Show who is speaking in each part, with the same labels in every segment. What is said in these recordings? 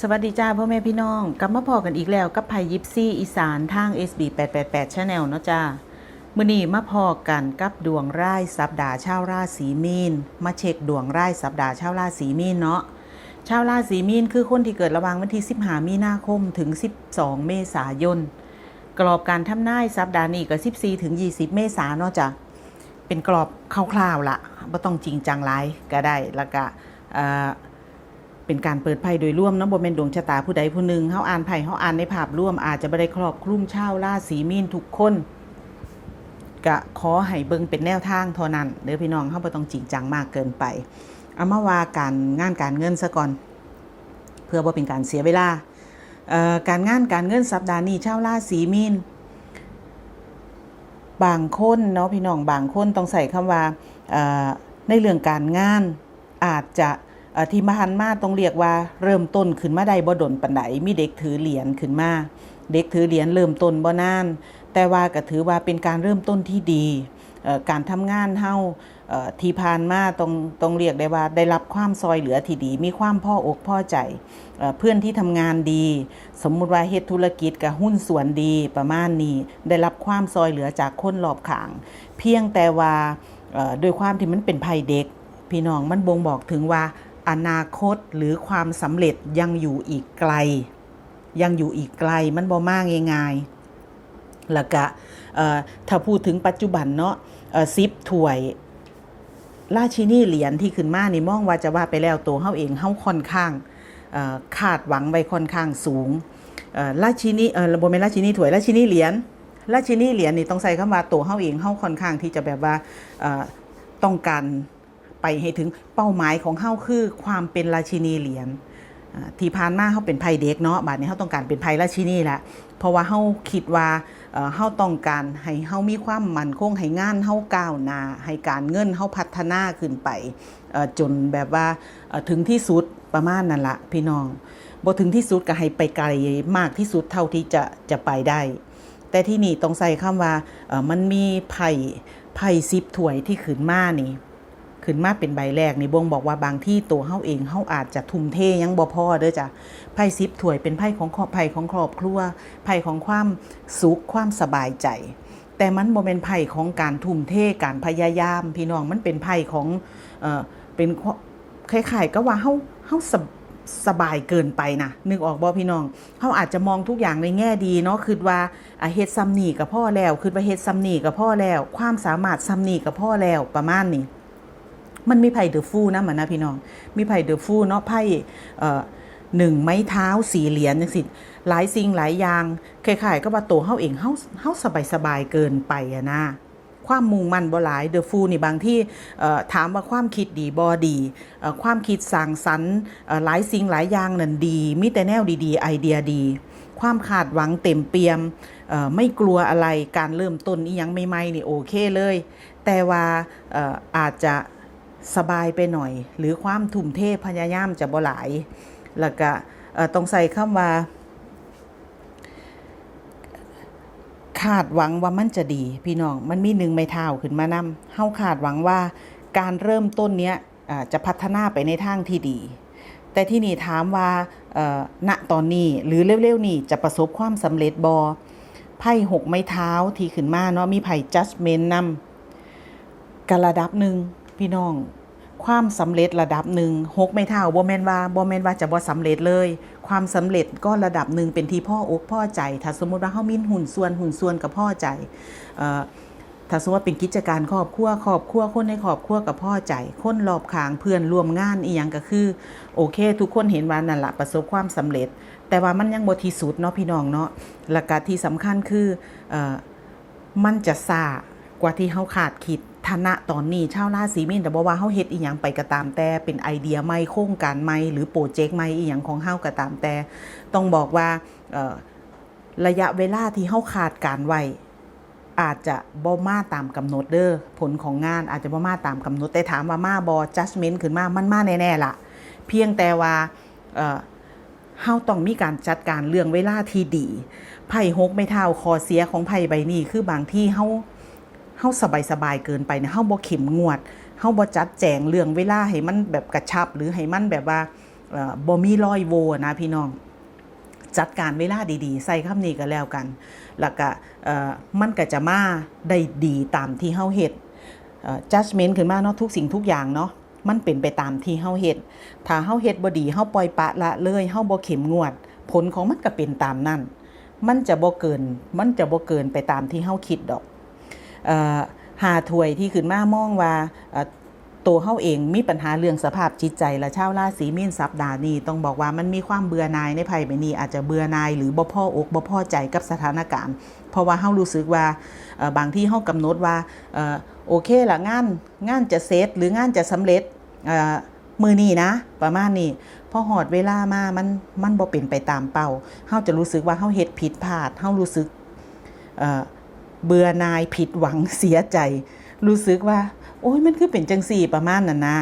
Speaker 1: สวัสดีจ้าพ่อแม่พี่น้อง กลับมาพอกันอีกแล้วกับไพยิปซี่อีสานทาง SB 888 Channel เนาะจ้ามื้อนี้มาพอกันกับดวงไร่สัปดาห์ชาวราศีมีน มาเช็คดวงไร่สัปดาห์ชาวราศีมีนเนาะชาวราศีมีนคือคนที่เกิดระหว่างวันที่ 15 มีนาคมถึง 12 เมษายน กรอบการทำนายสัปดาห์นี้ก็ 14 ถึง 20 เมษายนเนาะจ้ะเป็นกรอบคร่าวๆละบ่ต้องจริงจังหลายก็ได้แล้วก็ เป็นการเปิดไพ่โดยร่วมเนาะบ่แม่นดวงชะตาผู้ใดผู้หนึ่งเฮาอ่านไพ่เฮาอ่านในภาพร่วมอาจจะบ่ได้ครอบคลุมชาวราศีมีนทุกคนก็ขอให้เบิ่งเป็นแนวทางเท่านั้นเด้อพี่น้องเฮาบ่ต้องจริงจังมากเกินไปเอามาว่าการงานการเงินซะก่อน เพื่อบ่เป็นการเสียเวลาเอ่อการงานการเงินสัปดาห์นี้ชาวราศีมีนบางคนเนาะพี่น้องบางคนต้องใส่คำว่าเอ่อในเรื่องการงานอาจจะ ที่มหันมาต้องเรียกว่าเริ่มต้นขึ้นมาได้บ่ดนปันไดมีเด็กถือเหรียญขึ้นมา เด็กถือเหรียญเริ่มต้นบ่นาน แต่ว่าก็ถือว่าเป็นการเริ่มต้นที่ดีการทำงานเฮาที่ผ่านมาต้องต้องเรียกได้ว่าได้รับความซอยเหลือที่ดี มีความพ่ออกพ่อใจเอเพื่อนที่ทำงานดี สมมุติว่าเฮ็ดธุรกิจกับหุ้นส่วนดีประมาณนี้ได้รับความซอยเหลือจากคนรอบข้าง เพียงแต่ว่าเอ่อด้วยความที่มันเป็นภัยเด็ก พี่น้องมันบ่งบอกถึงว่า อนาคตหรือความสำเร็จยังอยู่อีกไกล ยังอยู่อีกไกลมันบ่มากง่ายๆแล้วก็ถ้าพูดถึงปัจจุบันเนาะซิปถ้วยราชินีเหรียญที่ขึ้นมานี่มองว่าจะว่าไปแล้วตัวเฮาเองเฮาค่อนข้างคาดหวังไว้ค่อนข้างสูงราชินีเอ่อบ่แม่นราชินีถ้วยราชินีเหรียญราชินีเหรียญนี่ต้องใส่คำว่าตัวเฮาเองเฮาค่อนข้างที่จะแบบว่าต้องการ ไปให้ถึงเป้าหมายของเฮาคือความเป็นราชินีเหรียญที่ผ่านมาเฮาเป็นไพ่เด็กเนาะบัดนี้เฮาต้องการเป็นไพ่ราชินีละเพราะว่าเฮาคิดว่าเอ่อเฮาต้องการให้เฮามีความมั่นคงให้งานเฮาก้าวหน้าให้การเงินเฮาพัฒนาขึ้นไปจนแบบว่าถึงที่สุดประมาณนั่นละพี่น้องบ่ถึงที่สุดก็ให้ไปไกลมากที่สุดเท่าที่จะจะไปได้ แต่ที่นี่ต้องใส่คำว่ามันมีไผ่ไผ่ซิปถวยที่ขึ้นมานี่ ขึ้นมาเป็นใบแรกนี่บ่งบอกว่าบางที่ตัวเฮาเองเฮาอาจจะทุ่มเทยังบ่พอเด้อจ้ะไพ่ซิปถ้วยเป็นไพ่ของครอบไพ่ของครอบครัวไพ่ของความสุขความสบายใจ แต่มันบ่เป็นไพ่ของการทุ่มเทการพยายาม พี่น้องมันเป็นไพ่ของเอ่อเป็นคล้ายๆก็ว่าเฮาเฮาสบสบายเกินไปนะนึกออกบ่พี่น้องเฮาอาจจะมองทุกอย่างในแง่ดีเนาะคิดว่าเฮ็ดซ้ำนี่กับพ่อแล้วคิดว่าเฮ็ดซ้ำนี่กับพ่อแล้ว ความสามารถซ้ำนี่กับพ่อแล้วประมาณนี้ มันมีไผ่เดอะฟูนะมันนะพี่น้อง มีไผ่เดอะฟูเนาะไพ่เอ่อหนึ่งไม้เท้าสี่เหรียญจังสิหลายสิ่งหลายอย่างคล้ายๆก็ว่าตัวเฮาเองเฮาเฮาสบายสบายๆเกินไปอะนะความมุ่งมั่นบ่หลายเดอะฟูนี่บางที่เอ่อถามว่าความคิดดีบ่ดีเอ่อความคิดสร้างสรรค์หลายสิ่งหลายอย่างนั่นดีมีแต่แนวดีๆ ไอเดียดี ความขาดหวังเต็มเปี่ยมไม่กลัวอะไรการเริ่มต้นอีหยังใหม่ๆนี่โอเคเลย แต่ว่าอาจจะ สบายไปหน่อย หรือความทุ่มเทพยายามจะบ่หลาย แล้วก็ต้องใส่คำว่าคาดหวังว่ามันจะดี พี่น้องมันมีหนึ่งไม่เท่าขึ้นมานำเฮาคาดหวังว่าการเริ่มต้นเนี้ยจะพัฒนาไปในทางที่ดี แต่ที่นี่ถามว่าณตอนนี้หรือเร็วๆนี้จะประสบความสำเร็จบอไพ่หกไม้เท้าที่ขึ้นมาเนาะมีไพ่ judgment นำกระดับหนึ่ง พี่น้อง ความสำเร็จระดับหนึ่งหกไม่เท่าบ่แม่นว่าบ่แม่นว่าจะบ่สำเร็จเลย ความสำเร็จก็ระดับหนึ่งเป็นที่พ่ออกพ่อใจ ถ้าสมมุติว่าเฮามีหุ่นส่วนหุ่นส่วนกับพ่อใจออถ้าสมมติว่าเป็นกิจการครอบครัวครอบครัวคนในครอบครัวกับพ่อใจคนรอบข้างเพื่อนร่วมงานอีหยังก็คือ โอเค ทุกคนเห็นว่านั่นละประสบความสำเร็จ แต่ว่ามันยังบ่ที่สุดเนาะพี่น้องเนาะและก็ที่สำคัญคือออมันจะซากว่าที่เฮาขาดคิด ฐานะตอนนี้ชาวราศีมีนแต่บ่ว่าเฮาเฮ็ดอีหยังไปก็ตามแต่เป็นไอเดียใหม่โครงการใหม่หรือโปรเจกต์ใหม่อีหยังของเฮาก็ตามแต่ ต้องบอกว่าระยะเวลาที่เฮาขาดการไว้อาจจะบ่มาตามกำหนดเด้อผลของงานอาจจะบ่มาตามกำหนดแต่ถามว่ามาบ่ judgment ขึ้นมามันมาแน่ๆล่ะ เพียงแต่ว่าเอ่อเฮาต้องมีการจัดการเรื่องเวลาที่ดีไพ่หกไม่เท่าคอเสียของไพ่ใบนี้คือบางที่เฮา เฮาสบายสบายๆเกินไปเนี่ยเฮาบ่เข็มงวดเฮาบ่จัดแจงเรื่องเวลาให้มันแบบกระชับ หรือให้มันแบบว่าเอ่อบ่มีรอยโวนะพี่น้อง จัดการเวลาดีๆ ใส่คำนี้ก็แล้วกัน แล้วก็เอ่อมันก็จะมาได้ดีตามที่เฮาเฮ็ดเอ่อ judgment ขึ้นมาเนาะทุกสิ่งทุกอย่างเนาะมันเป็นไปตามที่เฮาเฮ็ด ถ้าเฮาเฮ็ดบ่ดีเฮาปล่อยปะละเลยเฮาบ่เข้มงวด ผลของมันก็เป็นตามนั้น มันจะบ่เกิน มันจะบ่เกินไปตามที่เฮาคิดดอก หาถวยที่ขึ้นมามองว่าตัวเฮาเองมีปัญหาเรื่องสภาพจิตใจและชาวราศีมีนสัปดาห์นี้ต้องบอกว่ามันมีความเบื่อหน่ายในภัยใบนี้อาจจะเบื่อหน่ายหรือบ่พ่ออกบ่พ่อใจกับสถานการณ์ เพราะว่าเฮารู้สึกว่าบางที่เฮากำหนดว่าโอเคละงานงานจะเสร็จหรืองานจะสำเร็จมือนี้นะ ประมาณนี้พอหอดเวลามามันมันบ่เป็นไปตามเป้าเฮาจะรู้สึกว่าเฮาเฮ็ดผิดพลาดเฮารู้สึก เบื่อนายผิดหวังเสียใจ รู้สึกว่า โอ้ยมันคือเป็นจังสี่ประมาณนั้นนะ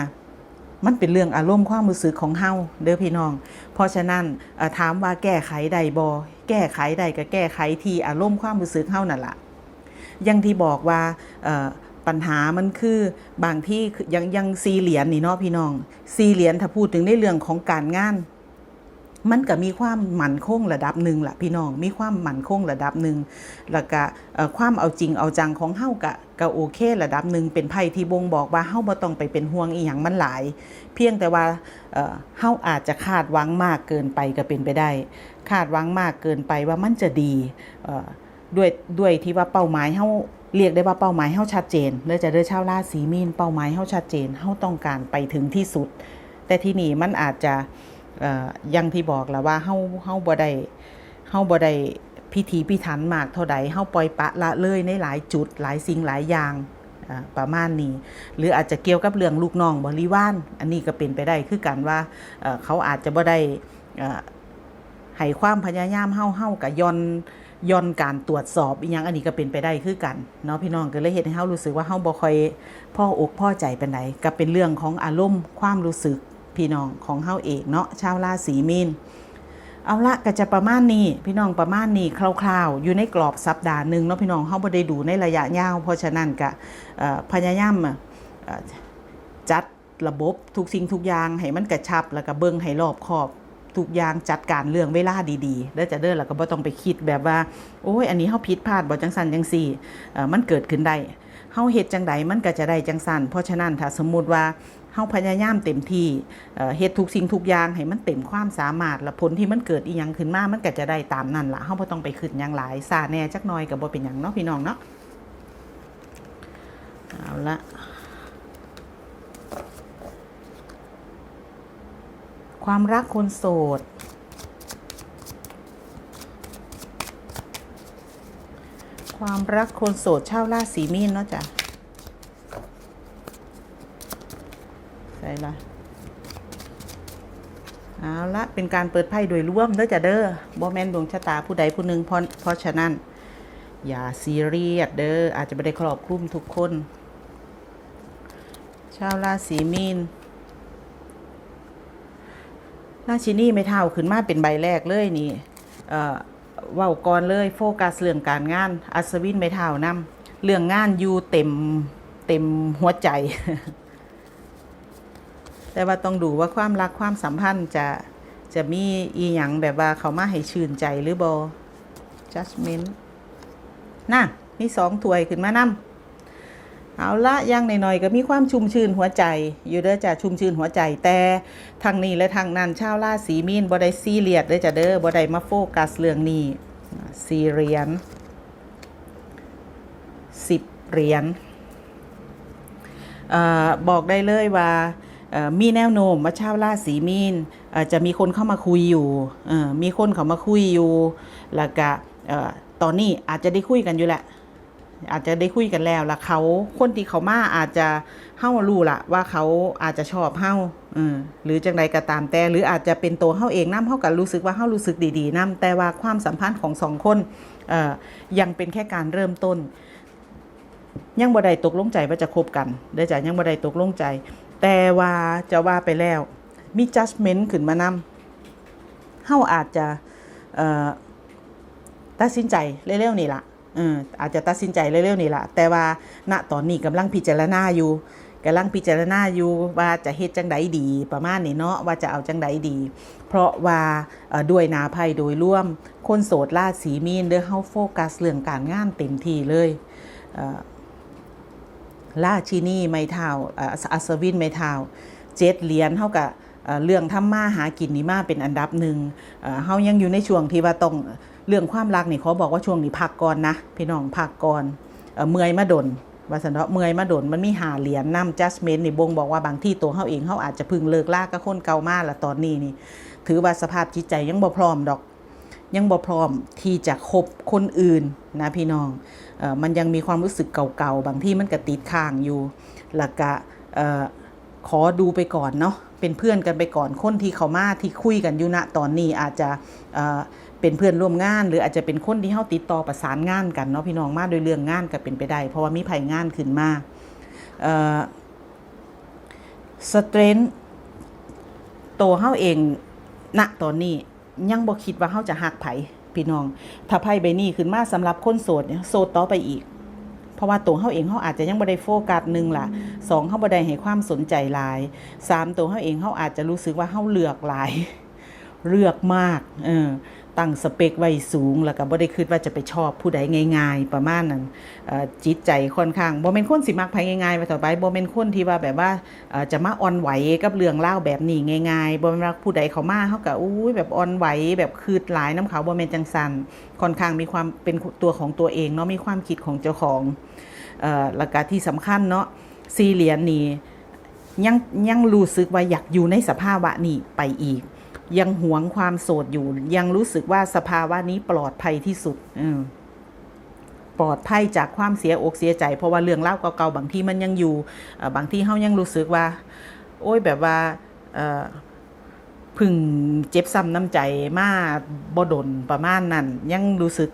Speaker 1: มันเป็นเรื่องอารมณ์ความรู้สึกของเฮาเด้อพี่น้อง เพราะฉะนั้นถามว่าแก้ไขใดบ่แก้ไขใดก็แก้ไขที่อารมณ์ความรู้สึกเฮานั่นละย่างที่บอกว่าปัญหามันคือบางที่ยังยังซีเหรียญนี่เนาะพี่น้องซีเหรียญถ้าพูดถึงในเรื่องของการงาน มันก็มีความหมั่นคงระดับหนึ่งแหละพี่น้อง มีความหมั่นคงระดับหนึ่งแล้วก็ความเอาจริงเอาจังของเฮากะก็โอเคระดับหนึ่งเป็นไพ่ที่บ่งบอกว่าเฮาบ่ต้องไปเป็นห่วงอีหยังมันหลาย เพียงแต่ว่าเฮาอาจจะคาดหวังมากเกินไปก็เป็นไปได้ คาดหวังมากเกินไปว่ามันจะดีด้วยด้วยที่ว่าเป้าหมายเฮาเรียกได้ว่าเป้าหมายเฮาชัดเจนเลยจะเด้อชาวราศีมีนเป้าหมายเฮาชัดเจนเฮาต้องการไปถึงที่สุด แต่ที่นี่มันอาจจะ อ่ออยังที่บอกแล้วว่าเฮาเฮาบ่ได้เฮาบ่ได้พิธีพิถันมากเท่าใดเฮาปล่อยปะละเลยในหลายจุดหลายสิ่งหลายอย่างประมาณนี้ หรืออาจจะเกี่ยวกับเรื่องลูกน้องบริวารอันนี้ก็เป็นไปได้คือกันว่าเเขาอาจจะบ่ได้ให้ความพยายามเฮาเฮากับย่อนย่อนการตรวจสอบอีหยังอันนี้ก็เป็นไปได้คือกันเนาะพี่น้องก็เลยเฮ็ดให้เฮารู้สึกว่าเฮาบ่ค่อยพ่ออกพ่อใจปานใดก็เป็นเรื่องของอารมณ์ความรู้สึก พี่น้องของเฮาเองเนาะชาวราศีมีนเอาละก็จะประมาณนี้พี่น้องประมาณนี้คร่าวๆ อยู่ในกรอบสัปดาห์หนึ่งเนาะพี่น้องเฮาบ่ได้ดูในระยะยาวเพราะฉะนั้นก็พยายามจัดระบบทุกสิ่งทุกอย่างให้มันกระชับแล้วก็เบิ่งให้รอบคอบทุกอย่างจัดการเรื่องเวลาดีๆเด้อจะเด้อแล้วก็บ่ต้องไปคิดแบบว่า โอ้ยอันนี้เฮาผิดพลาดบ่จังซั่นจังซี่เอ่อมันเกิดขึ้นได้เฮาเฮ็ดจังใดมันก็จะได้จังซั่นเพราะฉะนั้นถ้าสมมุติว่า เฮาพยายามเต็มที่เอ่อเฮ็ดทุกสิ่งทุกอย่างให้มันเต็มความสามารถและผลที่มันเกิดอีหยังขึ้นมามันก็จะได้ตามนั้นละเฮาบ่ต้องไปคิดหยังหลายซาแน่จักหน่อยก็บ่เป็นหยังเนาะพี่น้องเนาะเอาละความรักคนโสด ความรักคนโสดชาวราศีมีนเนาะจ้ะ ใส่ละเอาละเป็นการเปิดไพ่โดยร่วมเด้อจ้ะเด้อบอแมนดวงชะตาผู้ใดผู้หนึ่งเพราะเพราะฉะนั้น อย่าซีเรียสเด้ออาจจะไม่ได้ครอบคลุมทุกคน ชาวราศีมีนราชินีไม่เท่าขึ้นมาเป็นใบแรกเลยนี่เอ่อว้าก่อนเลยโฟกัสเรื่องการงาน อัศวินไม่เท่านำเรื่องงานอยู่เต็มเต็มหัวใจ แต่ว่าต้องดูว่าความรักความสัมพันธ์จะจะมีอีหยังแบบว่าเขามาให้ชื่นใจหรือบอ judgment น่ะมีสองถ้วยขึ้นมานำเอาละอยังหน่อยๆก็มีความชุ่มชื่นหัวใจ อยู่เด้อจ้ะชุ่มชื่นหัวใจแต่ทางนี้และทางนั้นชาวราศีมีนบ่ได้ซีเรียสเด้อจ้ะเด้อบ่ได้มาโฟกัสเรื่องนี้ซีเรียญสิบเหรียญบอกได้เลยว่า มีแนวโน้มว่าชาวราศีมีนจะมีคนเข้ามาคุยอยู่ มีคนเข้ามาคุยอยู่ แล้วก็ตอนนี้อาจจะได้คุยกันอยู่แหละ อาจจะได้คุยกันแล้วแล้วเขาคนที่เขามาอาจจะเฮารู้ละว่าเขาอาจจะชอบเฮาหรือจังใดก็ตามแต่ หรืออาจจะเป็นตัวเฮาเองนํเฮาก็รู้สึกว่าเฮารู้สึกดีๆนํแต่ว่าความสัมพันธ์ของสองคนยังเป็นแค่การเริ่มต้นยังบ่ได้ตกลงใจว่าจะคบกันเด้จ้ะยังบ่ได้ตกลงใจ แต่ว่าจะว่าไปแล้ว มี judgment ขึ้นมานำเฮาอาจจะตัดสินใจเร็วๆนี่ละเอออาจจะตัดสินใจเร็วๆนี่แหละแต่ว่าณตอนนี้กำลังพิจารณาอยู่กำลังพิจารณาอยู่ว่าจะเฮ็ดจังใดดี ประมาณนี้เนาะว่าจะเอาจังใดดี เพราะว่าด้วยนาภัยโดยร่วม คนโสดราศีมีนเด้อเฮาโฟกัสเรื่องการงานเต็มที่เลย เอ่อราชินีไม้เท้าอัศวินไม้เท้าเจ็ดเหรียญเฮากับเรื่องทำมาหากินนี่มาเป็นอันดับหนึ่งเฮายังอยู่ในช่วงที่ว่าต้องเรื่องความรักนี่เขอบอกว่าช่วงนี้พักก่อนนะพี่น้องพักก่อนเมื่อยมาดนว่าสันเนาะเมื่อยมาโดนมันมีหาเหรียญนำ judgment นี่บ่งบอกว่าบางที่ตัวเฮาเองเฮาอาจจะพึงเลิกลากกับคนเก่ามาละตอนนี้นี่ ถือว่าสภาพจิตใจยังบ่พร้อมดอก ยังบ่พร้อมที่จะคบคนอื่นนะพี่น้องออมันยังมีความรู้สึกเก่าๆ บางที่มันก็ติดค้างอยู่แล้วก็เอ่อขอดูไปก่อนเนาะเป็นเพื่อนกันไปก่อนคนที่เขามาที่คุยกันอยู่ณตอนนี้อาจจะเเป็นเพื่อนร่วมงาน หรืออาจจะเป็นคนที่เฮาติดต่อประสานงานกันเนาะพี่น้องมาโดยเรื่องงานก็เป็นไปได้ เพราะว่ามีภัยงานขึ้นมาสเตรนตัวเฮาเองณตอนนี้ ยังบ่คิดว่าเขาจะหักไผพี่น้อง ถ้าไพ่ใบนี้ขึ้นมาสำหรับคนโสดเนี่ยโสดต่อไปอีก เพราะว่าตัวเขาเองเขาอาจจะยังบ่ได้โฟกัสหนึ่งล่ะสองเขาบ่ได้ให้ความสนใจหลายสามตัวเขาเองเขาอาจจะรู้สึกว่าเขาเลือกหลาย เลือกมาก เออ ตั้งสเปคไว้สูง แล้วก็บ่ได้คิดว่าจะไปชอบผู้ใดง่ายๆ ประมาณนั้นจิตใจค่อนข้างบ่แม่นคนสิมักไผง่ายๆว่าต่อไปบ่แม่นคนที่ว่าแบบว่าจะมาอ่อนไหวกับเรื่องเล่าแบบนี้ง่ายๆบ่แม่นว่าผู้ใดเขามาเฮาก็อุ้ยแบบอ่อนไหวแบบคืดหลายน้ำเขาบ่แม่นจังซั่นค่อนข้างมีความเป็นตัวของตัวเองเนาะมีความคิดของเจ้าของเอ่อแล้วก็ที่สำคัญเนาะสี่เหรียญนี่ยังยังรู้สึกว่าอยากอยู่ในสภาวะนี้ไปอีก ยังหวงความโสดอยู่ ยังรู้สึกว่าสภาวะนี้ปลอดภัยที่สุดปลอดภัยจากความเสียอกเสียใจ เพราะว่าเรื่องเล่าเก่าๆบางที่มันยังอยู่บางที่เฮายังรู้สึกว่า โอ้ยแบบว่าพึ่งเจ็บซ้ำน้ำใจมาบดนประมาณนั้นยังรู้สึก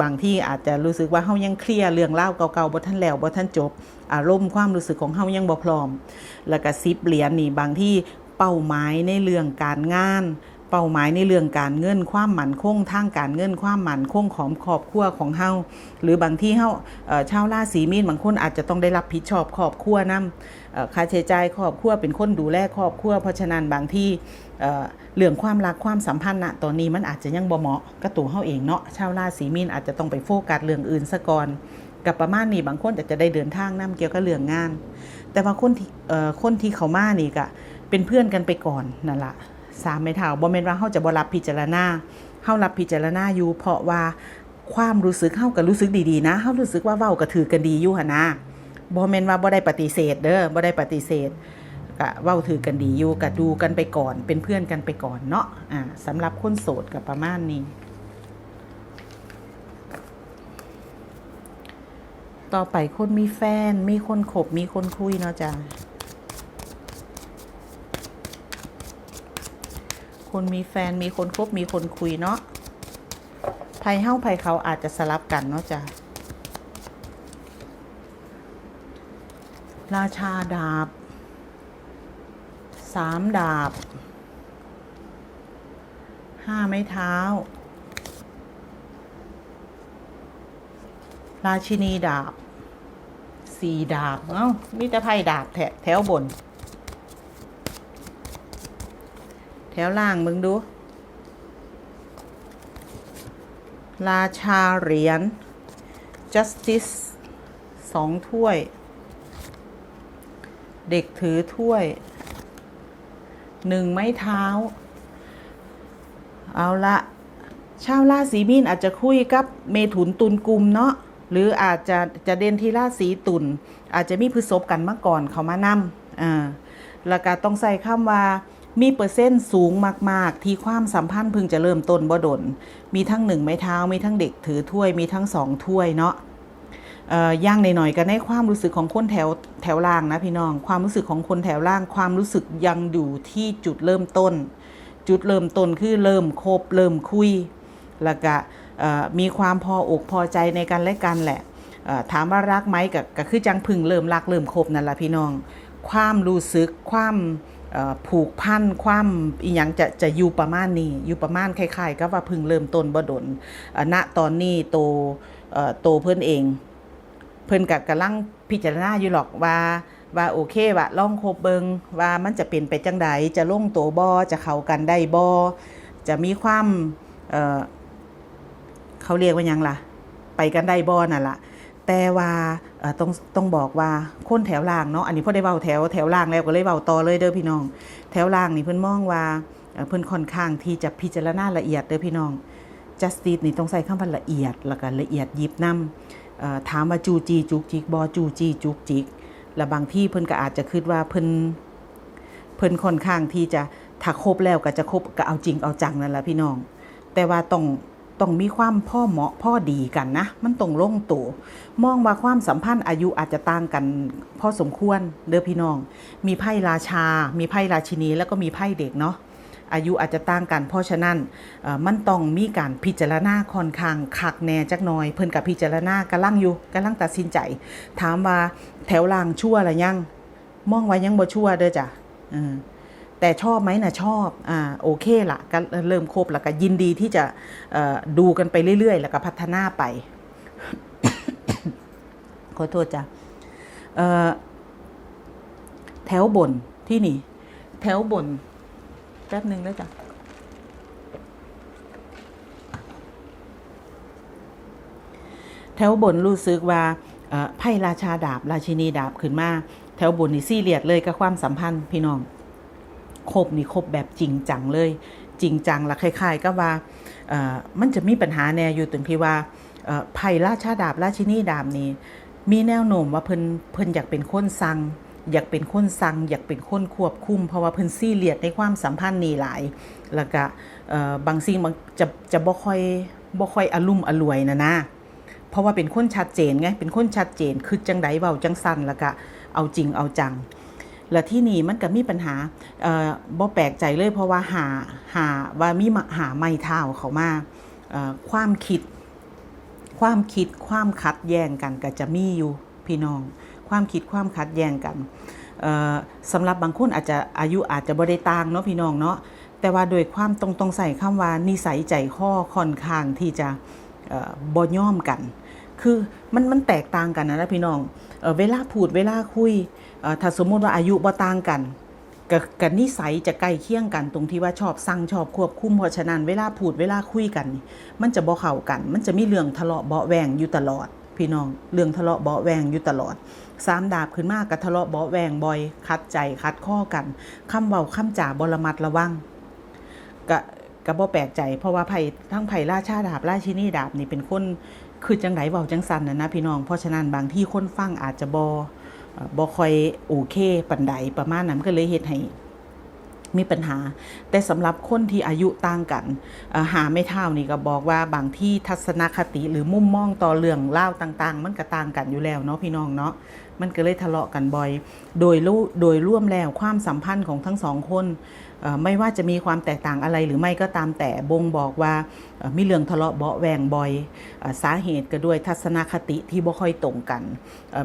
Speaker 1: บางที่อาจจะรู้สึกว่าเฮายังเคลียร์เรื่องเล่าเก่าๆบ่ทันแล้วบ่ทันจบ อารมณ์ความรู้สึกของเฮายังบ่พร้อม แล้วก็ซิปเหรียญนี่บางที่ เป้าหมายในเรื่องการงาน เป้าหมายในเรื่องการเงินความหมั่นคงทางการเงินความหมั่นคงของครอบครัวของเฮาหรือบางที่เฮาเอ่อชาวราศีมีนบางคนอาจจะต้องได้รับผิดชอบครอบครัวนำค่าใช้จ่ายครอบครัวเป็นคนดูแลครอบครัวเพราะฉะนั้นบางที่เรื่องความรักความสัมพันธ์ณตอนนี้มันอาจจะยังบ่เหมาะกับตัวเฮาเองเนาะชาวราศีมีนอาจจะต้องไปโฟกัสเรื่องอื่นซะก่อนกับประมาณนี้บางคนอาจจะได้เดินทางนํเกี่ยวกับเรื่องงาน แต่ว่าคนที่คนที่เขามานี่ก็ เป็นเพื่อนกันไปก่อนนั่นละสามไม่เท่าบ่แม่นว่าเฮาจะบ่รับพิจารณาเฮารับพิจารณาอยู่เพราะว่าความรู้สึกเฮาก็รู้สึกดีๆนะเฮารู้สึกว่าเว้าก็ถือกันดีอยู่หั่นนะบ่แม่นว่าบ่ได้ปฏิเสธเด้อบ่ได้ปฏิเสธก็เว้าถือกันดีอยู่ก็ดูกันไปก่อน เป็นเพื่อนกันไปก่อนเนาะอ่าสำหรับคนโสดก็ประมาณนี้ ต่อไปคนมีแฟน มีคนคบมีคนคุยเนาะจ้ะ คนมีแฟนมีคนคบมีคนคุยเนาะไพ่เฮ้าไพ่เขาอาจจะสลับกันเนาะจ้ะราชาดาบสามดาบห้าไม้เท้า ราชินีดาบสี่ดาบ เอ้ามีแต่ไพ่ดาบแถแถวบน แถวล่างมึงดู ราชาเหรียญ justice สองถ้วย เด็กถือถ้วย หนึ่งไม้เท้า เอาละ ชาวราศีมีนอาจจะคุยกับเมถุนตุลกุมเนาะ หรืออาจจะจะเด่นที่ราศีตุลอาจจะมีพฤษภกันมาก่อนเขามานำอ่าแล้วก็ต้องใส่คำว่า มีเปอร์เซ็นต์สูงมาก ๆ ที่ความสัมพันธ์เพึงจะเริ่มต้นบ่ดน มีทั้งหนึ่งไม้เท้า มีทั้งเด็กถือถ้วย มีทั้งสองถ้วยเนาะเอ่อย่างหน่อยๆก็ในความรู้สึกของคนแถวแถวล่างนะพี่น้อง ความรู้สึกของคนแถวล่าง ความรู้สึกยังอยู่ที่จุดเริ่มต้น จุดเริ่มต้นคือเริ่มคบเริ่มคุย แล้วก็มีความพออกพอใจในกันและกันแหละถามว่ารักไหมก็ก็คือจังพึ่งเริ่มรักเริ่มคบนั่นแหละพี่น้อง ความรู้สึกความ ผูกพันความอีหยังจะจะอยู่ประมาณนี้ อยู่ประมาณคล้ายๆกับว่าพึ่งเริ่มต้นบ่ดนณตอนนี้โตโตเพิ่อนเอง เพิ่อนกับกำลังพิจารณาอยู่หรอกว่าว่าโอเคว่าลองคบเบิงว่ามันจะเป็นไปจังใดจะลงโตบอจะเข้ากันได้บอจะมีความเเขาเรียกว่ายังล่ะ ไปกันได้บอนั่นล่ะ แต่ว่าต้องต้องบอกว่าคนแถวล่างเนาะอันนี้พอได้เบาแถวแถวล่างแล้วก็เลยเบาต่อเลยเด้อพี่น้อง แถวล่างนี่เพิ่นมองว่าเอ่อเพิ่นค่อนข้างที่จะพิจารณาละเอียดเด้อพี่น้อง justice นี่ต้องใส่คำว่าละเอียดแล้วก็ละเอียดยิบนำเอ่อถามว่าจูจีจุกจิกบอจูจีจุกจิกและบางที่เพิ่นก็อาจจะคิดว่าเพิ่นเพิ่นค่อนข้างที่จะถ้าครบแล้วก็จะครบก็เอาจริงเอาจังนั่นแหละพี่น้อง แต่ว่าต้อง ต้องมีความพ่อเหมาะพ่อดีกันนะ มันต้องลงตัวมองว่าความสัมพันธ์อายุอาจจะต่างกันพอสมควรเด้อพี่น้อง มีไพ่ราชา มีไพ่ราชินี แล้วก็มีไพ่เด็กเนาะอายุอาจจะต่างกัน เพราะฉะนั้นมันต้องมีการพิจารณาค่อนข้างคักแน่จักหน่อย เพิ่นกับพิจารณากำลังอยู่กำลังตัดสินใจ ถามว่าแถวล่างชั่วอะไรยังมองว่ายังบ่ชั่วเด้อจ้ะออ แต่ชอบไหมนะชอบอ่าโอเคละก็เริ่มครบแล้วก็ยินดีที่จะดูกันไปเรื่อย ๆ แล้วก็พัฒนาไป ขอโทษจ้ะแถวบนที่นี่ แถวบน แป๊บหนึ่งแล้วจ้ะแถวบนรู้สึกว่าไพ่ราชาดาบ ราชินีดาบขึ้นมา แถวบนนี่ซี่เลียดเลยกับความสัมพันธ์พี่น้อง คบนี่คบแบบจริงจังเลย จริงจังและคล้ายๆก็ว่ามันจะมีปัญหาแน่อยู่ตรงที่ว่าไพ่ราชาดาบราชินีดาบนี่มีแนวโน้มว่าเพิ่นเพิ่นอยากเป็นคนสั่งอยากเป็นคนสั่งอยากเป็นคนควบคุม เพราะว่าเพิ่นซี่เลียดในความสัมพันธ์นี่หลาย แล้วก็บางสิ่งบางจะจะบ่ค่อยบ่ค่อยอารมณ์อรวยนะนะเพราะว่าเป็นคนชัดเจนไงเป็นคนชัดเจนคือจังไดเว้าจังสั้นแล้วก็เอาจริงเอาจัง และที่นี่มันก็มีปัญหาเอ่อบ่แปลกใจเลยเพราะว่าหาหาว่ามีหาไม้เท้าเขามาเอ่อความคิด ความคิดความขัดแย้งกันก็จะมีอยู่พี่น้อง ความคิดความขัดแย้งกันเอ่อสำหรับบางคนอาจจะอายุอาจจะบ่ได้ต่างเนาะพี่น้องเนาะแต่ว่าโดยความตรงตรงใส่คำว่านิสัยใจข้อค่อนข้างที่จะเอ่อบ่ย่อมกัน คือมันมันแตกต่างกันนะพี่น้องเออเวลาพูดเวลาคุย ถ้าสมมุติว่าอายุบ่ต่างกันกับกับนิสัยจะใกล้เคียงกันตรงที่ว่าชอบสั่งชอบควบคุมเพราะฉะนั้นเวลาพูดเวลาคุยกัน มันจะบ่เข้ากัน มันจะมีเรื่องทะเลาะเบาะแวงอยู่ตลอด พี่น้องเรื่องทะเลาะเบาะแวงอยู่ตลอดสามดาบขึ้นมากกับทะเลาะเบาะแวงบ่อย คัดใจคัดข้อกันคำเว้าคำจ่าบรมัดระวังกะกะบ่แปลกใจ เพราะว่าไผ่ทั้งไผ่ราชาดาบราชินีดาบนี่เป็นคนคือจังไดเว้าจังสันนะนะพี่น้องเพราะฉะนั้นบางที่คนฟังอาจจะบอ่อ บ่ค่อยโอเคปันใดประมาณนั้นก็เลยเฮ็ดให้มีปัญหา แต่สำหรับคนที่อายุต่างกันหาไม่เท่านี่ก็บอกว่าบางที่ทัศนคติหรือมุมมองต่อเรื่องเล่าต่าง ๆ มันก็ต่างกันอยู่แล้วเนาะพี่น้องเนาะ มันก็เลยทะเลาะกันบ่อย โดยรู้โดยร่วมแล้วความสัมพันธ์ของทั้งสองคนไม่ว่าจะมีความแตกต่างอะไรหรือไม่ก็ตามแต่บ่งบอกว่ามีเรื่องทะเลาะเบาะแวงบ่อยสาเหตุก็ด้วยทัศนคติที่บ่ค่อยตรงกัน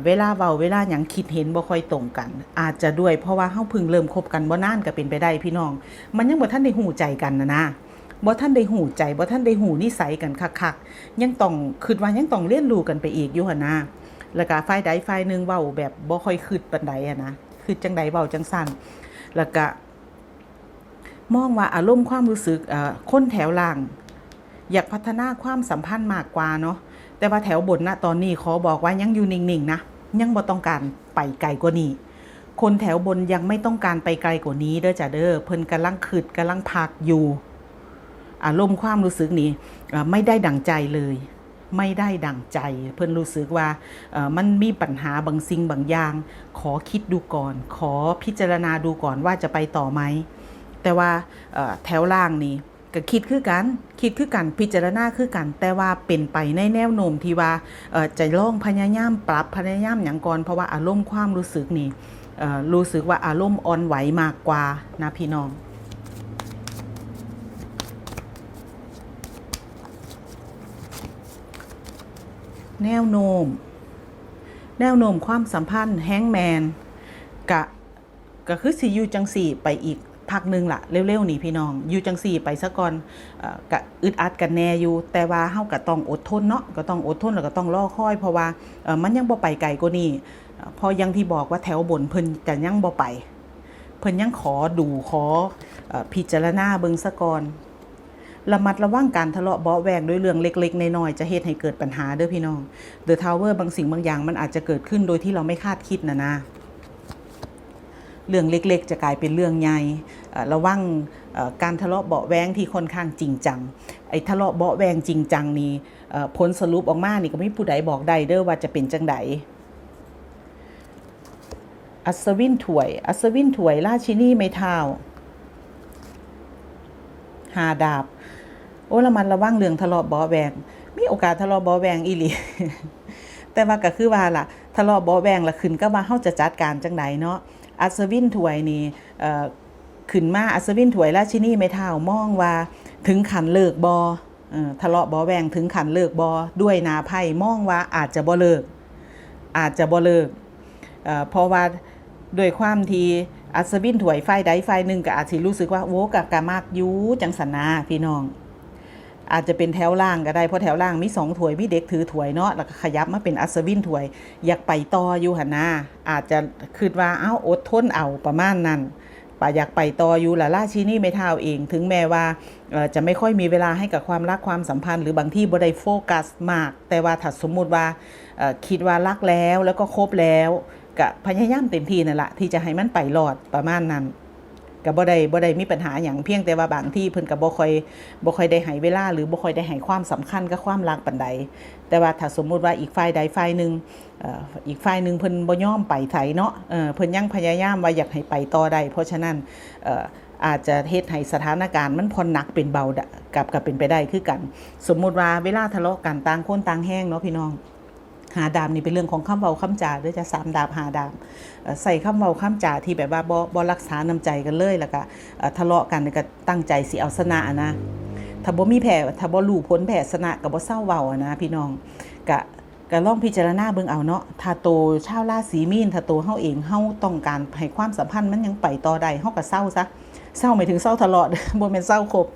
Speaker 1: เวลาเว้าเวลาหยังคิดเห็นบ่ค่อยตรงกัน อาจจะด้วยเพราะว่าเฮาพิ่งเริ่มคบกันบ่นานก็เป็นไปได้พี่น้อง มันยังบ่ทันได้หูใจกันนะนะบ่ทันได้หูใจบ่ทันได้หูนิสัยกันคักๆยังต้องคิดว่ายังต้องเรียนรู้กันไปอีกอยู่หั่นนะ แล้วก็ฝ่ายใดฝ่ายหนึ่งเว้าแบบบ่ค่อยคิดปานใดอะนะคือจังใดเว้าจังซั่นแล้วก็มองว่าอารมณ์ความรู้สึกเอ่อคนแถวล่าง อยากพัฒนาความสัมพันธ์มากกว่าเนาะแต่ว่าแถวบนนะตอนนี้ขอบอกว่ายังอยู่นิ่งๆนะยังบ่ต้องการไปไกลกว่านี้คนแถวบนยังไม่ต้องการไปไกลกว่านี้เด้อจ้ะเด้อเพิ่นกำลังคืดกำลังพักอยู่ อารมณ์ความรู้สึกนี้ไม่ได้ดั่งใจเลย ไม่ได้ดั่งใจ เพิ่อนรู้สึกว่ามันมีปัญหาบางสิ่งบางอย่าง ขอคิดดูก่อน ขอพิจารณาดูก่อนว่าจะไปต่อไหม แต่ว่าแถวล่างนี่ก็คิดคือกันคิดคือกันพิจารณาคือกัน แต่ว่าเป็นไปในแนวโน้มที่ว่าเอ่อจะลองพยายามปรับพยายามอย่างก่อนเพราะว่าอารมณ์ความรู้สึกนี่รู้สึกว่าอารมณ์อ่อนไหวมากกว่านะพี่น้อง แนวโน้ม แนวโน้มความสัมพันธ์แฮงแมนกะก็คือสิอยู่จังสี่ไปอีกพักหนึ่งละเร็วๆนี่พี่น้อง อยู่จังสี่ไปซะก่อนอกะอึดอัดกันแน่อยู่ แต่ว่าเฮาก็ต้องอดทนเนาะก็ต้องอดทนแล้วก็ต้องรอคอย เพราะว่ามันยังบ่ไปไกลกว่านี้เอ่ออพอยังที่บอกว่าแถวบนเพิ่นจะยังบ่ไป เพิ่นยังขอดูขออพิจารณาเบิงซะก่อน ระมัดระวังการทะเลาะเบาะแวงด้วยเรื่องเล็กๆน้อยๆจะเฮ็ดให้เกิดปัญหาเด้อพี่น้อง The Tower บางสิ่งบางอย่างมันอาจจะเกิดขึ้นโดยที่เราไม่คาดคิดนะนะเรื่องเล็ก ๆ จะกลายเป็นเรื่องใหญ่ระวังการทะเลาะเบาแวงที่ค่อนข้างจริงจัง ไอ้ทะเลาะเบาแวงจริงจังนี่ผลสรุปออกมานี่ก็ไม่ผู้ใดบอกได้เด้อว่าจะเป็นจังไดอัศวินถวย อัศวินถวย ราชินีไม้เท้าหาดาบ โอ้ละมันระวังเรื่องทะเลาะบาะแวงมีโอกาสทะเลาะบาะแวงอีหลีแต่ว่าก็คือว่าล่ะทะเลาะบาะแวงละขึ้นก็ว่าเฮาจะจัดการจังไดเนาะอัศวินถวยนี่เอ่อขึ้นมาอัศวินถวยราชินีไม้เท้ามองว่าถึงขันเลิกบอเออทะเลาะบาะแวงถึงขันเลิกบอด้วยนาไพ่มองว่าอาจจะบ่เลิก อาจจะบ่เลิกเอ่อเพราะว่าด้วยความที่อัศวินถวยไฟใดไฟหนึ่งก็อาจสิรู้สึกว่าโว้กะกะมากยูจังสนาพี่น้อง อาจจะเป็นแถวล่างก็ได้เพราะแถวล่างมีสองถวยมีเด็กถือถวยเนาะแล้วก็ขยับมาเป็นอัศวินถวย อยากไปต่ออยู่หันนาอาจจะคิดว่าเอ้าอดทนเอาประมาณนั้นป่าอยากไปต่ออยู่ละราชินีไม่เท่าเอง ถึงแม้ว่าจะไม่ค่อยมีเวลาให้กับความรักความสัมพันธ์ หรือบางที่บ่ได้โฟกัสมาก แต่ว่าถ้าสมมุติว่าคิดว่ารักแล้วแล้วก็คบแล้วก็พยายามเต็มที่นั่นแหละที่จะให้มันไปรอดประมาณนั้น ก็บ่ได้บ่ได้มีปัญหาอย่างเพียงแต่ว่าบางที่เพิ่นก็บ่ค่อยบ่ค่อยได้ให้เวลา หรือบ่ค่อยได้ให้ความสำคัญกับความรักปานใด แต่ว่าถ้าสมมุติว่าอีกฝ่ายใดฝ่ายหนึ่งเอ่ออีกฝ่ายหนึ่งเพิ่นบ่ยอมไปไถเนาะเออเพิ่นยังพยายามว่าอยากให้ไปต่อได้เพราะฉะนั้นเอ่ออาจจะเฮ็ดให้สถานการณ์มันพอหนักเป็นเบากับกับเป็นไปได้คือกัน สมมุติว่าเวลาทะเลาะกันต่างคนต่างแห้งเนาะพี่น้อง หาดามนี่เป็นเรื่องของคำเว้าคำจาด้วยจะสามดาบหาดามเอ่อใส่คำเว้าคำจาที่แบบว่าบ่บ่รักษาน้ำใจกันเลยแล้วก็ทะเลาะกันก็ตั้งใจสิเอาชนะนะถ้าบ่มีแผลถ้าบ่รู้ผลแผลชนะก็บ่เศร้าเว้าอะนะพี่น้องก็ก็ลองพิจารณาเบิ่งเอาเนาะถ้าโตชาวราศีมีนถ้าโตเฮาเองเฮาต้องการให้ความสัมพันธ์มันยังไปต่อได้เฮาก็เศร้าซะเศร้าหมายถึงเศร้าทะเลาะบ่แม่นเศร้าคบ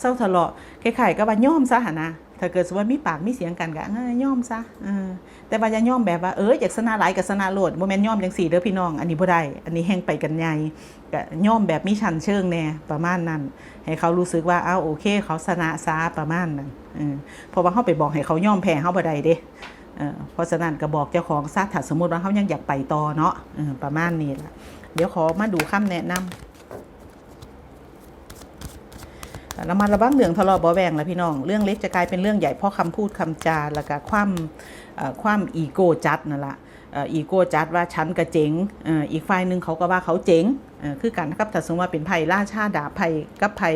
Speaker 1: เศร้าทะเลาะคล้ายๆกับว่าย่อมซะหนะ ถ้าเกิดสมมุติว่ามีปากมีเสียงกันก็ยย่อมซะอแต่ว่าอย่าย่อมแบบว่าเอออยากสนาหลายกับสนาโหลดบ่แมนย่อมจังซี่เด้อพี่น้อง อันนี้บ่ได้อันนี้แฮงไปกันใหญ่ก็ย่อมแบบมีชันเชิงแน่ประมาณนั้น ให้เขารู้สึกว่าอ้าวโอเค เขาสนะซาประมาณนั้นเอเพราะว่าเฮาไปบอกให้เขาย่อมแพ้เฮาบ่ได้เด้เอพราะฉะนั้นก็บอกเจ้าของซะถ้าสมมติว่าเฮายังอยากไปต่อเนาะประมาณนี้ละเดี๋ยวขอมาดูคำแนะนำ ระมัดระวังเรื่องทะเลาะเบาะแวงแล้วพี่น้อง เรื่องเล็กจะกลายเป็นเรื่องใหญ่เพราะคำพูดคำจาแล้วก็ความความอีโก้จัดนั่นแหละอีโก้จัดว่าฉันก็เจ๋งอีกฝ่ายหนึ่งเขาก็ว่าเขาเจ๋งคือกันนะครับถ้าสมมติว่าเป็นไพ่ล่าชาดาไพ่กับไพ่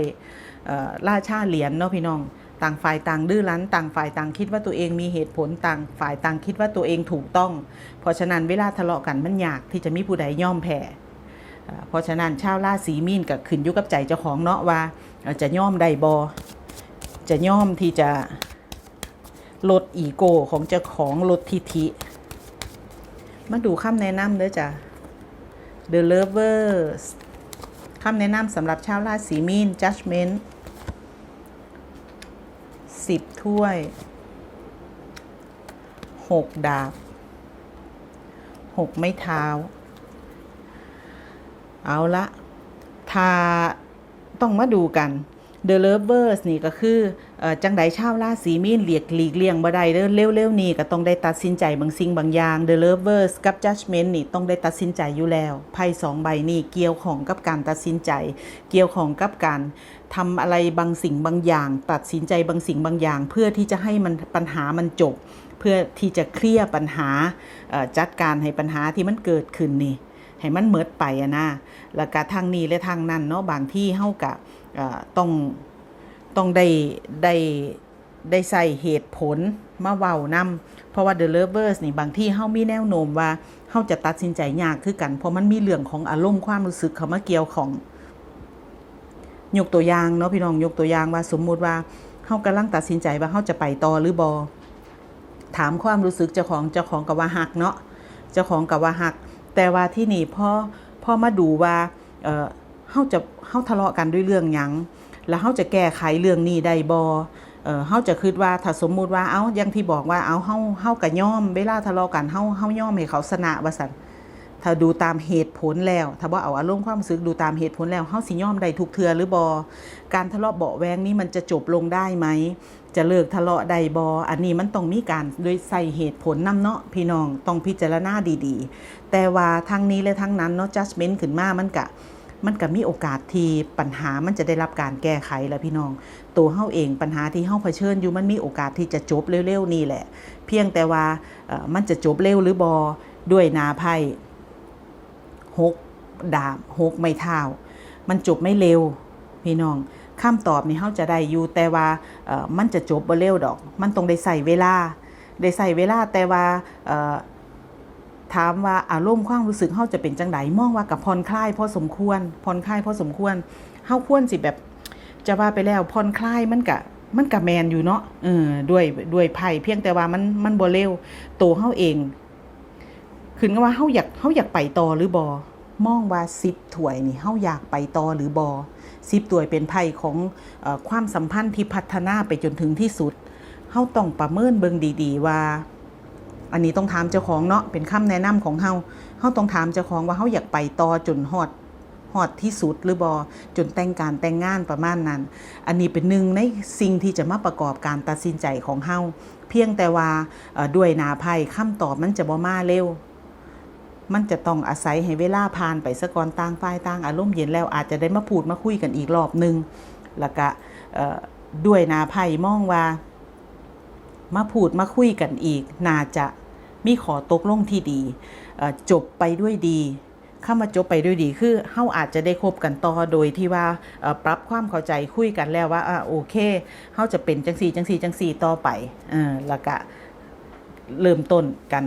Speaker 1: ล่าชาเหรียญเนาะพี่น้อง ต่างฝ่ายต่างดื้อรั้น ต่างฝ่ายต่างคิดว่าตัวเองมีเหตุผลต่างฝ่ายต่างคิดว่าตัวเองถูกต้อง เพราะฉะนั้นเวลาทะเลาะกันมันยากที่จะมีผู้ใดย่อมแพ้ เพราะฉะนั้นชาวราศีมีนก็ขึ้นอยู่กับใจเจ้าของเนาะว่าจะย่อมได้บอจะย่อมที่จะลดอีโก้ของเจ้าของลดทิฐิ มาดูคำแนะนำเด้อจ้ะ The Lovers คำแนะนำสำหรับชาวราศีมีน Judgment สิบถ้วยหกดาบหกไม้เท้า เอาละถ้าต้องมาดูกัน The Lovers นี่ก็คืออจังไดชาวราศีมีนเหลียกหลีกเลี่ยงบ่ได้เด้อเร็วนี้ก็ต้องได้ตัดสินใจบางสิ่งบางอย่าง The Lovers กับ Judgment นี่ต้องได้ตัดสินใจอยู่แล้วไพ่สองใบนี่เกี่ยวของกับการตัดสินใจ เกี่ยวของกับการทำอะไรบางสิ่งบางอย่าง ตัดสินใจบางสิ่งบางอย่าง เพื่อที่จะให้มันปัญหามันจบ เพื่อที่จะเคลียร์ปัญหาจัดการให้ปัญหาที่มันเกิดขึ้นนี่ ให้มันเมิดไปอะนะแล้วก็ทางนี้และทางนั้นเนาะบางที่เฮากะต้องต้องได้ได้ได้ใส่เหตุผลมาเว้านำเพราะว่า The Lovers นี่บางที่เฮามีแนวโน้มว่าเฮาจะตัดสินใจยากคือกัน เพราะมันมีเรื่องของอารมณ์ความรู้สึกเข้ามาเกี่ยวของ ยกตัวอย่างเนาะพี่น้องยกตัวอย่างว่าสมมุติว่าเฮากำลังตัดสินใจว่าเฮาจะไปต่อหรือบอถามความรู้สึกเจ้าของเจ้าของกับว่าหักเนาะเจ้าของกับว่าหัก แต่ว่าที่นี่พ่อพ่อมาดูว่าเออเฮาจะเฮาทะเลาะกันด้วยเรื่องหยังแล้วเฮาจะแก้ไขเรื่องนี้ได้บ่เออเฮาจะคิดว่าถ้าสมมุติว่าเอ้าอย่างที่บอกว่าเอาเฮาเฮากะย่อมเวลาทะเลาะกันเฮาเฮาย่อมให้เขาชนะว่าซั่น ถ้าดูตามเหตุผลแล้ว ถ้าบ่าเอาอารมณ์ความรู้สึกดูตามเหตุผลแล้วเฮาสิย่อมได้ทุกเทื่อหรือบ่การทะเลาะเบาแวงนี้มันจะจบลงได้ไหม จะเลิกทะเลาะใดบออันนี้มันต้องมีการโดยใส่เหตุผลนำเนาะพี่น้องต้องพิจารณาดีๆ แต่ว่าทั้งนี้และทั้งนั้นเนาะ judgment ขึ้นมามันกะมันก็มีโอกาสที่ปัญหามันจะได้รับการแก้ไขแล้วพี่น้อง ตัวเฮาเองปัญหาที่เฮาเผชิญอยู่มันมีโอกาสที่จะจบเร็วๆนี่แหละ เพียงแต่ว่ามันจะจบเร็วหรือบอด้วยนาไพ่ หกดาบหกไม้เท้ามันจบไม่เร็ว พี่น้องคำตอบนี่เฮาจะได้อยู่แต่ว่ามันจะจบบ่เร็วดอก มันต้องได้ใส่เวลา ได้ใส่เวลาแต่ว่าถามว่าอารมณ์ความรู้สึกเฮาจะเป็นจังไดมองว่ากับผ่อนคลายพอสมควรผ่อนคลายพอสมควรเฮาควรสิแบบจะว่าไปแล้วผ่อนคลายมันกะมันกะแมนอยู่เนาะเออด้วยด้วยไพ่เพียงแต่ว่ามันมันบ่เร็วตัวเฮาเอง ขึ้นกับว่าเฮาอยากเฮาอยากไปต่อหรือบอมองว่า10ถ้วยนี่เฮาอยากไปต่อหรือบอ10ถ้วยเป็นไพ่ของอความสัมพันธ์ที่พัฒนาไปจนถึงที่สุดเฮาต้องประเมินเบิ่งดี ๆ ว่า อันนี้ต้องถามเจ้าของเนาะเป็นคำแนะนำของเฮาเฮาต้องถามเจ้าของว่าเฮาอยากไปต่อจนฮอดฮอดที่สุดหรือบอจนแต่งการแต่งงานประมาณนั้น อันนี้เป็นหนึ่งในสิ่งที่จะมาประกอบการตัดสินใจของเฮาเพียงแต่ว่าด้วยนาไพ่คำตอบมันจะบ่มาเร็ว มันจะต้องอาศัยให้เวลาผ่านไปสะก่อนต่างฝ่ายต่างอารมณ์เย็นแล้วอาจจะได้มาพูดมาคุยกันอีกรอบหนึ่งแล้วก็ด้วยนาไพ่มองว่ามาพูดมาคุยกันอีก น่าจะมีขอตกลงที่ดีจบไปด้วยดีเข้ามาจบไปด้วยดีคือเฮาอาจจะได้คบกันต่อโดยที่ว่าปรับความเข้าใจคุยกันแล้วว่าอ่าโอเคเฮาจะเป็นจังสี่จังสี่จังสี่ต่อไปเออแล้วก็เริ่มต้นกัน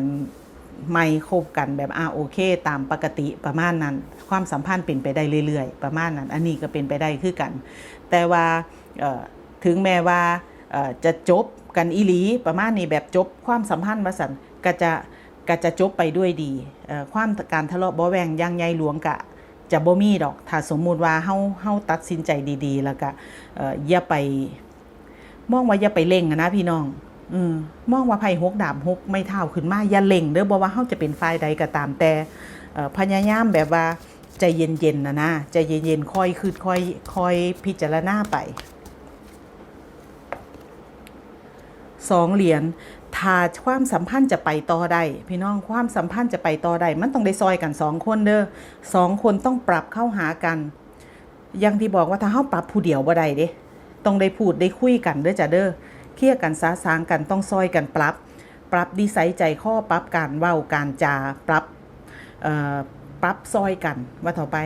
Speaker 1: ไม่คบกันแบบอ่าโอเค ตามปกติประมาณนั้น ความสัมพันธ์เป็นไปได้เรื่อย ๆ ประมาณนั้น อันนี้ก็เป็นไปได้คือกัน แต่ว่าถึงแม้ว่าจะจบกันอีหลีประมาณนี้แบบจบความสัมพันธ์ว่าสันก็จะก็จะจบไปด้วยดีความการทะเลาะเบาะแวงอยังใยหลวงกะจะบ่มีดอก ถ้าสมมุติว่าเฮาเฮาตัดสินใจดี ๆ แล้วก็อย่าไปมองว่าอย่าไปเล่งนะพี่น้อง อืมมองว่าไพ่หกดาบหกไม่เท่าขึ้นมาอย่าเล่งเด้อบ่ว่าเฮาจะเป็นฝ่ายใดก็ตามแต่พยายามแบบว่าใจเย็นๆนะนะใจเย็นๆค่อยคืดค่อยค่อยพิจารณาไปสองเหรียญถ้าความสัมพันธ์จะไปต่อได้พี่น้องความสัมพันธ์จะไปต่อได้มันต้องได้ซอยกันสองคนเด้อสองคนต้องปรับเข้าหากันอยังที่บอกว่าถ้าเฮาปรับผู้เดียวบ่ได้เด้ต้องได้พูดได้คุยกันเด้อจ้ะเด้อ เคลียร์กันสาสางกันต้องซอยกันปรับ ปรับดีไซน์ใจข้อปรับการเว้าการจาปรับเอ่อปรับซอยกันว่าต่อไป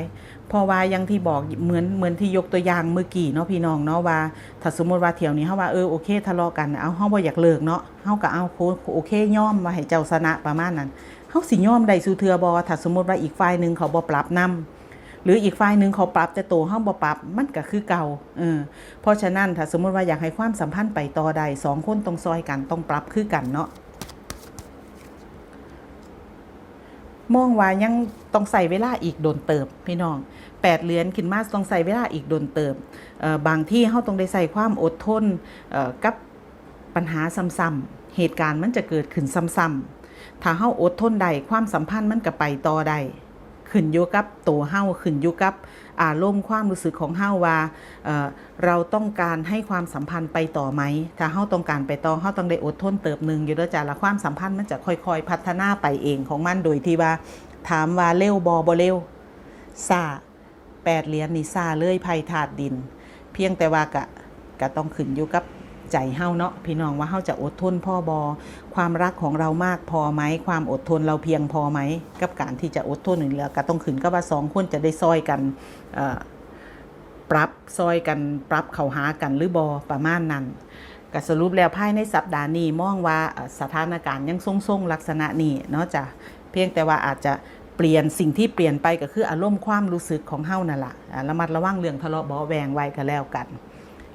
Speaker 1: พราะว่ายังที่บอกเหมือนเหมือนที่ยกตัวอย่างเมื่อกี้เนาะพี่น้องเนาะว่าถ้าสมมติว่าเที่ยวนี้เฮาว่าเออโอเคทะเลาะกันเอาเฮาบ่อยากเลิกเนาะเฮาก็เอาโอเคยอมว่าให้เจ้าชนะประมาณนั้นเฮาสิยอมได้สู่เทือบ่ถ้าสมมติว่าอีกฝ่ายหนึ่งเขาบ่ปรับนํ หรืออีกฝ่ายหนึ่งเขาปรับแต่ตัวเฮาบ่ปรับมันก็คือเก่าเออเพราะฉะนั้นถ้าสมมติว่าอยากให้ความสัมพันธ์ไปต่อได้สองคนต้องซอยกันต้องปรับคือกันเนาะมองว่ายังต้องใส่เวลาอีกโดนเติบพี่น้องแปดเหรียญขึ้นมาต้องใส่เวลาอีกโดนเติบเอ่อบางที่เขาต้องได้ใส่ความอดทนเอ่อกับปัญหาซ้ำๆเหตุการณ์มันจะเกิดขึ้นซ้ำๆถ้าเฮาอดทนได้ความสัมพันธ์มันก็ไปต่อได้ ขึ้นอยู่กับตัวเฮาขึ้นอยู่กับอารมณ์ความรู้สึกของเฮาว่าเเราต้องการให้ความสัมพันธ์ไปต่อไหม ถ้าเฮาต้องการไปต่อเฮาต้องได้อดทนเติบหนึ่งอยู่แล้วจ้ะละความสัมพันธ์มันจะค่อยๆ พัฒนาไปเองของมันโดยที่ว่า ถามว่าเร็วบอบอเร็วซาแปดเหรียญนี่ซาเลยไพ่ถาดดิน เพียงแต่ว่ากะกะต้องขึ้นอยู่กับ ใจเฮาเนาะพี่น้องว่าเฮาจะอดทนพ่อบอ ความรักของเรามากพอไหม ความอดทนเราเพียงพอไหม กับการที่จะอดทนหนึ่งแล้วก็ต้องขึ้นกับว่าสองคนจะได้ซอยกันปรับซอยกันปรับเข้าหากันหรือบอประมาณนั้นก็สรุปแล้วภายในสัปดาห์นี้มองว่าสถานการณ์ยังทรงๆลักษณะนี้เนาะจ้ะเพียงแต่ว่าอาจจะเปลี่ยนสิ่งที่เปลี่ยนไปก็คืออารมณ์ความรู้สึกของเฮานั่นแหละระมัดระวังเรื่องทะเลาะเบาแวงไว้ก็แล้วกัน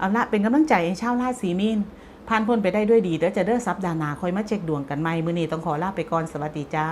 Speaker 1: เอาละเป็นกำลังใจให้ชาวราศีมีนผ่านพ้นไปได้ด้วยดีเดี๋ยวจะเด้อซับดานาคอยมาเช็คดวงกันใหม่มื้อนี้ต้องขอลาไปก่อนสวัสดีจ้า